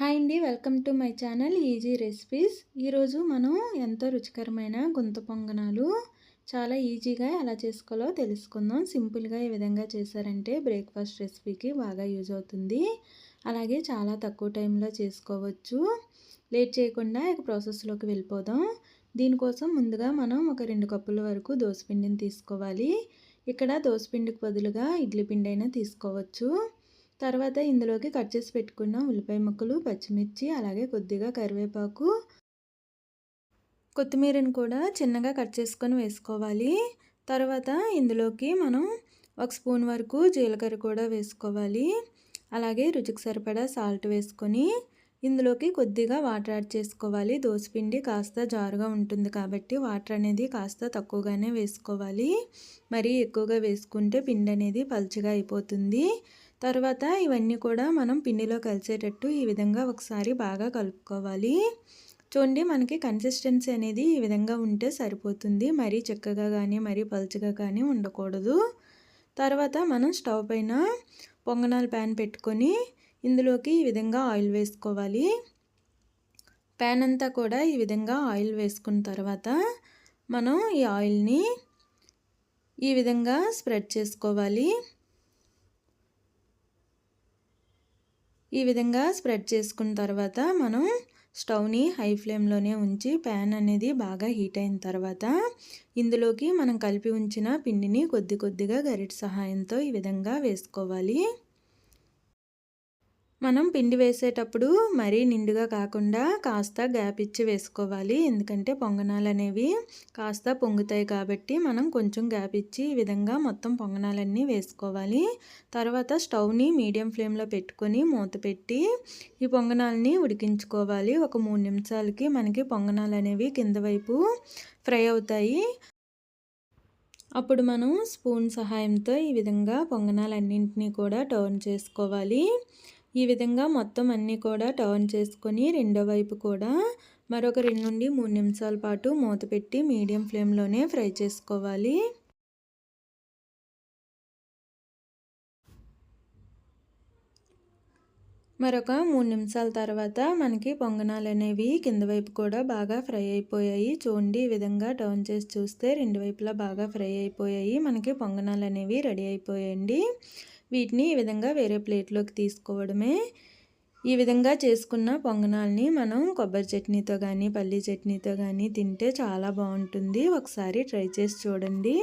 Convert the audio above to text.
Hi అండి welcome to my channel easy recipes. ఈరోజు మనం ఎంతో రుచికరమైన గుంత పొంగనాలు చాలా ఈజీగా ఎలా చేసుకోవాలో తెలుసుకుందాం. సింపుల్గా ఈ విధంగా చేశారంటే బ్రేక్ఫాస్ట్ రెసిపీకి బాగా యూజ్ అవుతుంది. అలాగే చాలా తక్కువ టైంలో చేసుకోవచ్చు. లేట్ చేయకుండా ఇక ప్రాసెస్లోకి వెళ్ళిపోదాం. దీనికోసం ముందుగా మనం ఒక రెండు కప్పుల వరకు దోసపిండిని తీసుకోవాలి. ఇక్కడ దోసపిండికి బదులుగా ఇడ్లీ పిండి అయినా తీసుకోవచ్చు. తర్వాత ఇందులోకి కట్ చేసి పెట్టుకున్న ఉల్లిపాయ ముక్కలు పచ్చిమిర్చి అలాగే కొద్దిగా కరివేపాకు. కొత్తిమీరని కూడా చిన్నగా కట్ చేసుకొని వేసుకోవాలి. తర్వాత ఇందులోకి మనం ఒక స్పూన్ వరకు జీలకర్ర కూడా వేసుకోవాలి. అలాగే రుచికి సరిపడా సాల్ట్ వేసుకొని ఇందులోకి కొద్దిగా వాటర్ యాడ్ చేసుకోవాలి. దోసపిండి కాస్త జారుగా ఉంటుంది కాబట్టి వాటర్ అనేది కాస్త తక్కువగానే వేసుకోవాలి. మరీ ఎక్కువగా వేసుకుంటే పిండి అనేది పలుచగా అయిపోతుంది. తర్వాత ఇవన్నీ కూడా మనం పిండిలో కలిసేటట్టు ఈ విధంగా ఒకసారి బాగా కలుపుకోవాలి. చూడండి మనకి కన్సిస్టెన్సీ అనేది ఈ విధంగా ఉంటే సరిపోతుంది. మరీ చెక్కగా కానీ మరీ పలుచగా కానీ ఉండకూడదు. తర్వాత మనం స్టవ్ పైన పొంగనాల ప్యాన్ పెట్టుకొని ఇందులోకి ఈ విధంగా ఆయిల్ వేసుకోవాలి. ప్యాన్ అంతా కూడా ఈ విధంగా ఆయిల్ వేసుకున్న తర్వాత మనం ఈ ఆయిల్ని ఈ విధంగా స్ప్రెడ్ చేసుకోవాలి. ఈ విధంగా స్ప్రెడ్ చేసుకున్న తర్వాత మనం స్టవ్ని హై ఫ్లేమ్లోనే ఉంచి ప్యాన్ అనేది బాగా హీట్ అయిన తర్వాత ఇందులోకి మనం కలిపి ఉంచిన పిండిని కొద్ది కొద్దిగా గరిట సహాయంతో ఈ విధంగా వేసుకోవాలి. మనం పిండి వేసేటప్పుడు మరీ నిండుగా కాకుండా కాస్త గ్యాప్ ఇచ్చి వేసుకోవాలి. ఎందుకంటే పొంగనాలు అనేవి కాస్త పొంగుతాయి కాబట్టి మనం కొంచెం గ్యాప్ ఇచ్చి ఈ విధంగా మొత్తం పొంగనాలన్నీ వేసుకోవాలి. తర్వాత స్టవ్ని మీడియం ఫ్లేమ్లో పెట్టుకొని మూత పెట్టి ఈ పొంగనాలని ఉడికించుకోవాలి. ఒక మూడు నిమిషాలకి మనకి పొంగనాలు అనేవి కింద వైపు ఫ్రై అవుతాయి. అప్పుడు మనం స్పూన్ సహాయంతో ఈ విధంగా పొంగనాలన్నింటినీ కూడా టర్న్ చేసుకోవాలి. ఈ విధంగా మొత్తం అన్నీ కూడా టర్న్ చేసుకొని రెండో వైపు కూడా మరొక రెండు నుండి మూడు నిమిషాల పాటు మూత పెట్టి మీడియం ఫ్లేమ్లోనే ఫ్రై చేసుకోవాలి. మరొక మూడు నిమిషాల తర్వాత మనకి పొంగనాలు అనేవి కింద వైపు కూడా బాగా ఫ్రై అయిపోయాయి. చూడండి ఈ విధంగా టర్న్ చేసి చూస్తే రెండు వైపులా బాగా ఫ్రై అయిపోయాయి. మనకి పొంగనాలు అనేవి రెడీ అయిపోయాయండి. వీటిని ఈ విధంగా వేరే ప్లేట్లోకి తీసుకోవడమే. ఈ విధంగా చేసుకున్న పొంగనాల్ని మనం కొబ్బరి చట్నీతో కానీ పల్లీ చట్నీతో కానీ తింటే చాలా బాగుంటుంది. ఒకసారి ట్రై చేసి చూడండి.